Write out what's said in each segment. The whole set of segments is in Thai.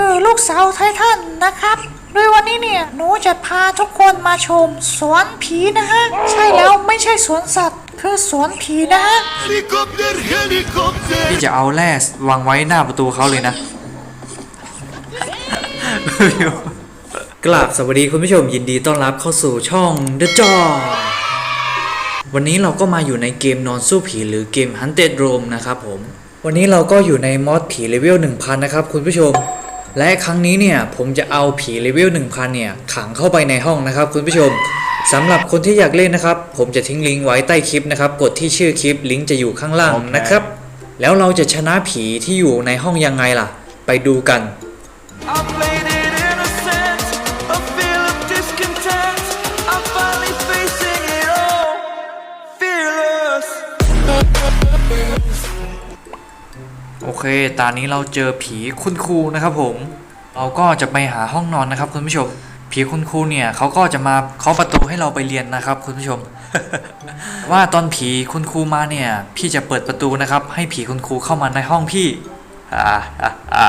คือลูกสาวไททันนะครับโดยวันนี้เนี่ยหนูจะพาทุกคนมาชมสวนผีนะฮะ ใช่แล้วไม่ใช่สวนสัตว์ คือสวนผีนะฮะ Helikopter, helikopter! พี่จะเอาแร่วางไว้หน้าประตูเขาเลยนะ กราบสวัสดีคุณผู้ชมยินดีต้อนรับเข้าสู่ช่อง The j o วันนี้เราก็มาอยู่ในเกมนอนสู้ผีหรือเกม Hunted Room นะครับผม วันนี้เราก็อยู่ในมอดผีเลเวล1000 นะครับคุณผู้ชม และครั้งนี้เนี่ยผมจะเอาผีเลเวล1000 เนี่ยขังเข้าไปในห้องนะครับคุณผู้ชมสำหรับคนที่อยากเล่นนะครับ ผมจะทิ้งลิงก์ไว้ใต้คลิปนะครับ กดที่ชื่อคลิปลิงก์จะอยู่ข้างล่างนะครับ แล้วเราจะชนะผีที่อยู่ในห้องยังไงล่ะ ไปดูกัน เค ตอนนี้เราเจอผีคุณครูนะครับผม เราก็จะไปหาห้องนอนนะครับคุณผู้ชม ผีคุณครูเนี่ยเขาก็จะมาเคาะประตูให้เราไปเรียนนะครับคุณผู้ชม ว่าตอนผีคุณครูมาเนี่ย พี่จะเปิดประตูนะครับ ให้ผีคุณครูเข้ามาในห้องพี่อ่าอ่าอ่า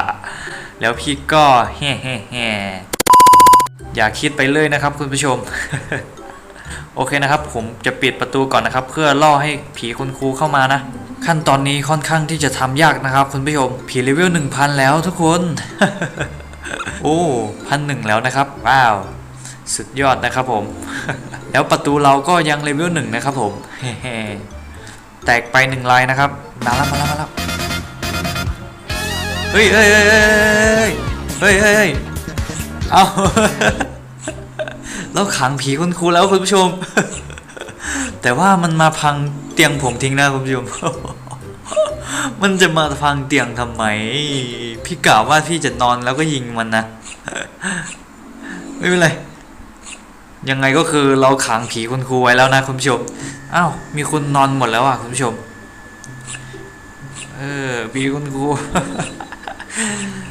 แล้วพี่ก็แฮ่แฮ่แฮ่อย่าคิดไปเลยนะครับคุณผู้ชม โอเคนะครับ ผมจะปิดประตูก่อนนะครับ เพื่อล่อให้ผีคุณครูเข้ามานะ ขั้นตอนนี้ค่อนข้างที่จะทำยากนะครับ คุณผู้ชมผีเลเวล1000แล้วทุกคน โอ้พันหนึ่งแล้วนะครับ ว้าว สุดยอดนะครับผม แล้วประตูเราก็ยังเลเวลหนึ่งนะครับผมแตกไปหนึ่งลายนะครับมาแล้วมาแล้วมาแล้วเฮ้ยเฮ้ยเฮ้ยเฮ้ยเฮ้ยเฮ้ยเฮ้ยเอา เราขังผีคุณครูแล้วคุณผู้ชม แต่ว่ามันมาพังเตียงผมทิ้งนะคุณผู้ชม มันจะมาพังเตียงทำไม พี่กล่าวว่าพี่จะนอนแล้วก็ยิงมันนะ ไม่เป็นไร ยังไงก็คือเราขังผีคุณครูไว้แล้วนะคุณผู้ชม อ้าว มีคนนอนหมดแล้วอะคุณผู้ชม เออผีคุณครู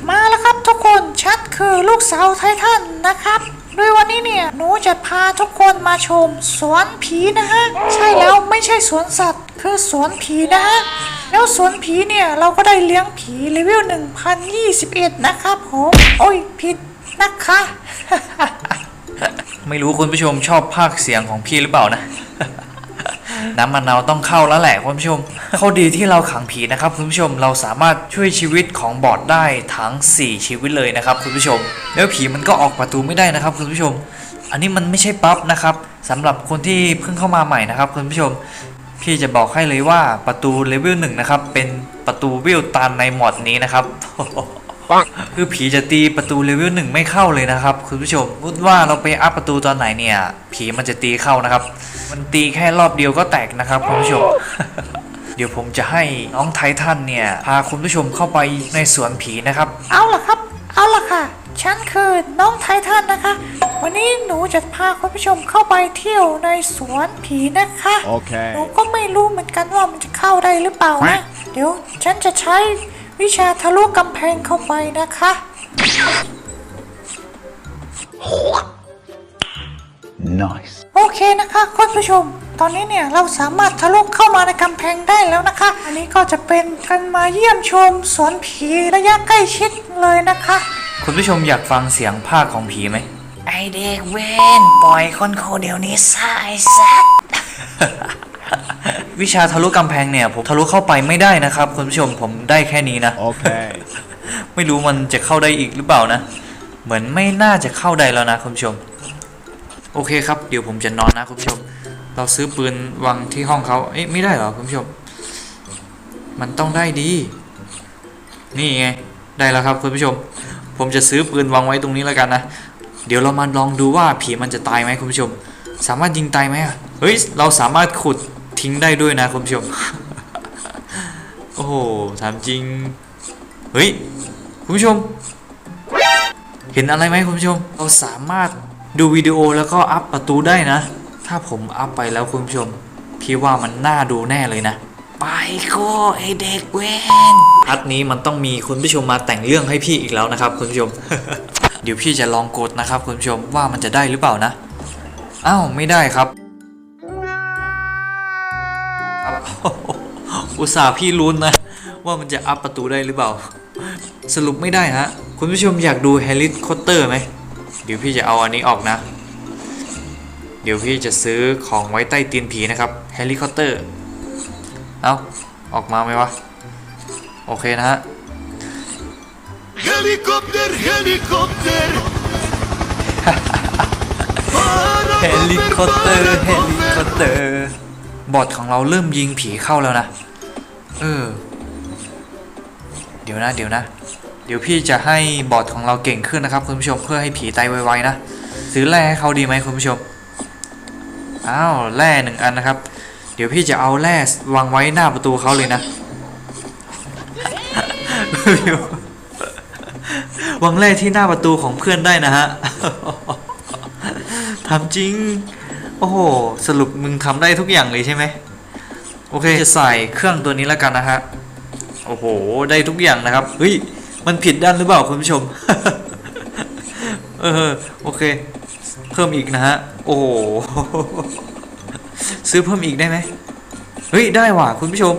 มาแล้วครับทุกคนฉันคือลูกสาวไททันนะครับ โดยวันนี้เนี่ย หนูจะพาทุกคนมาชมสวนผีนะฮะ ใช่แล้วไม่ใช่สวนสัตว์ คือสวนผีนะฮะ แล้วสวนผีเนี่ย เราก็ได้เลี้ยงผีเลเวล1021 นะครับผม โอ้ยผิดนะคะ ไม่รู้คุณผู้ชมชอบภาคเสียงของพี่หรือเปล่านะ น้ำมะนาวต้องเข้าแล้วแหละคุณผู้ชมข้อดีที่เราขังผีนะครับคุณผู้ชมเราสามารถช่วยชีวิตของบอดได้ทั้ง 4 ชีวิตเลยนะครับคุณผู้ชม แล้วผีมันก็ออกประตูไม่ได้นะครับคุณผู้ชม อันนี้มันไม่ใช่ปั๊บนะครับสำหรับคนที่เพิ่งเข้ามาใหม่นะครับคุณผู้ชมพี่จะบอกให้เลยว่าประตูเลเวลหนึ่งนะครับเป็นประตูวิวตันในหมอดนี้นะครับ คือผีจะตีประตูเลเวลหนึ่งไม่เข้าเลยนะครับคุณผู้ชมพูดว่าเราไปอัพประตูตอนไหนเนี่ย ผีมันจะตีเข้านะครับ มันตีแค่รอบเดียวก็แตกนะครับคุณผู้ชม เดี๋ยวผมจะให้น้องไททันเนี่ย พาคุณผู้ชมเข้าไปในสวนผีนะครับ เอาล่ะครับ เอาล่ะค่ะ ฉันคือน้องไททันนะคะ วันนี้หนูจะพาคุณผู้ชมเข้าไปเที่ยวในสวนผีนะคะหนู Okay. ก็ไม่รู้เหมือนกันว่ามันจะเข้าได้หรือเปล่านะ เดี๋ยวฉันจะใช้ วิชาทะลุกำแพงเข้าไปนะคะ Nice. โอเคนะคะคุณผู้ชม ตอนนี้เนี่ยเราสามารถทะลุเข้ามาในกำแพงได้แล้วนะคะ อันนี้ก็จะเป็นการมาเยี่ยมชมสวนผีระยะใกล้ชิดเลยนะคะ คุณผู้ชมอยากฟังเสียงภาคของผีไหมไอเด็กเวนปล่อยคนโคเดี๋ยวนี้ซะไอซัก วิชาทะลุกำแพงเนี่ย ผมทะลุเข้าไปไม่ได้นะครับ คุณผู้ชมผมได้แค่นี้นะ Okay. ไม่รู้มันจะเข้าได้อีกหรือเปล่านะ เหมือนไม่น่าจะเข้าได้แล้วนะคุณผู้ชม โอเคครับ เดี๋ยวผมจะนอนนะคุณผู้ชม เราซื้อปืนวางที่ห้องเขาเอ๊ะไม่ได้เหรอคุณผู้ชม มันต้องได้ดี นี่ไง ได้แล้วครับคุณผู้ชม ผมจะซื้อปืนวางไว้ตรงนี้แล้วกันนะ เดี๋ยวเรามาลองดูว่าผีมันจะตายไหมคุณผู้ชม สามารถยิงตายไหมอะเฮ้ย เราสามารถขุด ทิ้งได้ด้วยนะคุณผู้ชม โอ้โหถามจริง เฮ้ย คุณผู้ชม เห็นอะไรไหมคุณผู้ชม เราสามารถดูวิดีโอแล้วก็อัพประตูได้นะ ถ้าผมอัพไปแล้วคุณผู้ชม พี่ว่ามันน่าดูแน่เลยนะ ไปโก้ไอเด็กเวนพัดนี้มันต้องมีคุณผู้ชมมาแต่งเรื่องให้พี่อีกแล้วนะครับ คุณผู้ชม เดี๋ยวพี่จะลองกดนะครับ คุณผู้ชมว่ามันจะได้หรือเปล่านะ อ้าวไม่ได้ครับ อุตส่าห์พี่ลุ้นนะ ว่ามันจะอัพประตูได้หรือเปล่า สรุปไม่ได้ฮะ คุณผู้ชมอยากดูเฮลิคอปเตอร์ไหม เดี๋ยวพี่จะเอาอันนี้ออกนะ เดี๋ยวพี่จะซื้อของไว้ใต้ตีนผีนะครับเฮลิคอปเตอร์ เอาออกมาไหมวะ โอเคนะฮะ Helikopter, helikopter. เฮ บอทของเราเริ่มยิงผีเข้าแล้วนะ เออ เดี๋ยวนะ เดี๋ยวนะ เดี๋ยวพี่จะให้บอทของเราเก่งขึ้นนะครับคุณผู้ชมเพื่อให้ผีตายไวๆนะ ซื้อแร่ให้เขาดีไหมคุณผู้ชม อ้าวแร่หนึ่งอันนะครับ เดี๋ยวพี่จะเอาแร่วางไว้หน้าประตูเขาเลยนะวางแร่ที่หน้าประตูของเพื่อนได้นะฮะทำจริง โอ้โห สรุปมึงทำได้ทุกอย่างเลยใช่ไหมโอเคจะใส่เครื่องตัวนี้แล้วกันนะฮะโอ้โห ได้ทุกอย่างนะครับเฮ้ยมันผิดด้านหรือเปล่าคุณผู้ชม เออโอเค เพิ่มอีกนะฮะ โอ้โห ซื้อเพิ่มอีกได้ไหมเฮ้ย ได้ว่ะคุณผู้ชม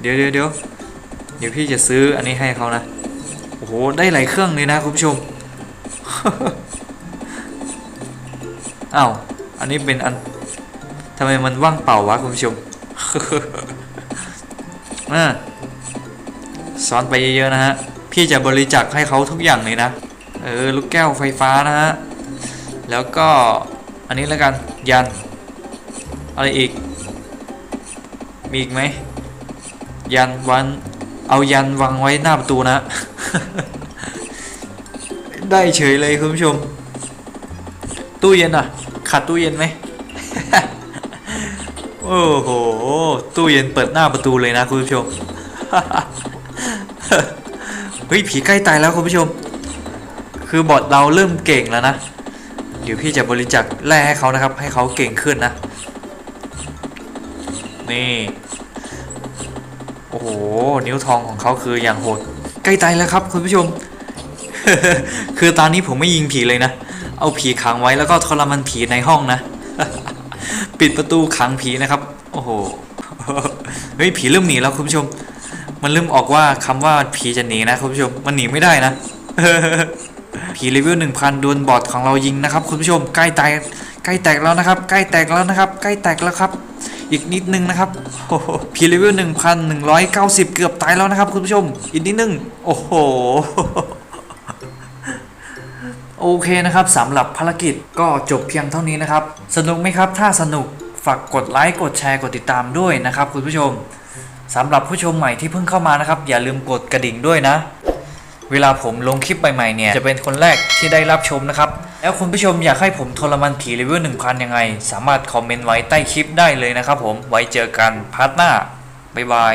เดี๋ยวเดี๋ยวเดี๋ยวเดี๋ยวพี่จะซื้ออันนี้ให้เขานะ โอ้โห ได้หลายเครื่องเลยนะคุณผู้ชม อ้าวอันนี้เป็นอันทำไมมันว่างเปล่าวะคุณผู้ชมอ่าสอนไปเยอะๆนะฮะ พี่จะบริจาคให้เขาทุกอย่างเลยนะ เออ ลูกแก้วไฟฟ้านะฮะ แล้วก็อันนี้แล้วกัน ยัน อะไรอีก มีอีกไหม ยันวัน เอายันวางไว้หน้าประตูนะ ได้เฉยเลยคุณผู้ชม ตู้เย็นอะ ขาดตู้เย็นไหม โอ้โห ตู้เย็นเปิดหน้าประตูเลยนะคุณผู้ชม เฮ้ย ผีใกล้ตายแล้วคุณผู้ชม คือบอทเราเริ่มเก่งแล้วนะ เดี๋ยวพี่จะบริจาคแร่ให้เขานะครับ ให้เขาเก่งขึ้นนะ นี่ โอ้โห นิ้วทองของเขาคืออย่างโหด ใกล้ตายแล้วครับคุณผู้ชม คือตอนนี้ผมไม่ยิงผีเลยนะ เอาผีขังไว้แล้วก็ทรมานผีในห้องนะ ปิดประตูขังผีนะครับ โอ้โห เฮ้ยผีเริ่มหนีแล้วคุณผู้ชม มันเริ่มออกว่าคำว่าผีจะหนีนะคุณผู้ชม มันหนีไม่ได้นะ ผีเลเวลหนึ่งพันโดนบอทของเรายิงนะครับ คุณผู้ชมใกล้แตกใกล้แตกแล้วนะครับ ใกล้แตกแล้วนะครับ ใกล้แตกแล้วครับ อีกนิดนึงนะครับโอ้โหพีเลเวลหนึ่งพันหนึ่งร้อยเก้าสิบเกือบตายแล้วนะครับ คุณผู้ชม อีกนิดนึง โอ้โห อเคนะครับสำหรับภารกิจก็จบเพียงเท่านี้นะครับ สนุกไหมครับถ้าสนุกฝากกดไลค์กดแชร์กดติดตามด้วยนะครับ คุณผู้ชมสำหรับผู้ชมใหม่ที่เพิ่งเข้ามานะครับ อย่าลืมกดกระดิ่งด้วยนะ เวลาผมลงคลิปใหม่ๆเนี่ยจะเป็นคนแรกที่ได้รับชมนะครับ แล้วคุณผู้ชมอยากให้ผมทรมานผีเลเวล1000 ยังไง สามารถคอมเมนต์ไว้ใต้คลิปได้เลยนะครับผมไว้เจอกันพาร์ทหน้าบ๊ายบาย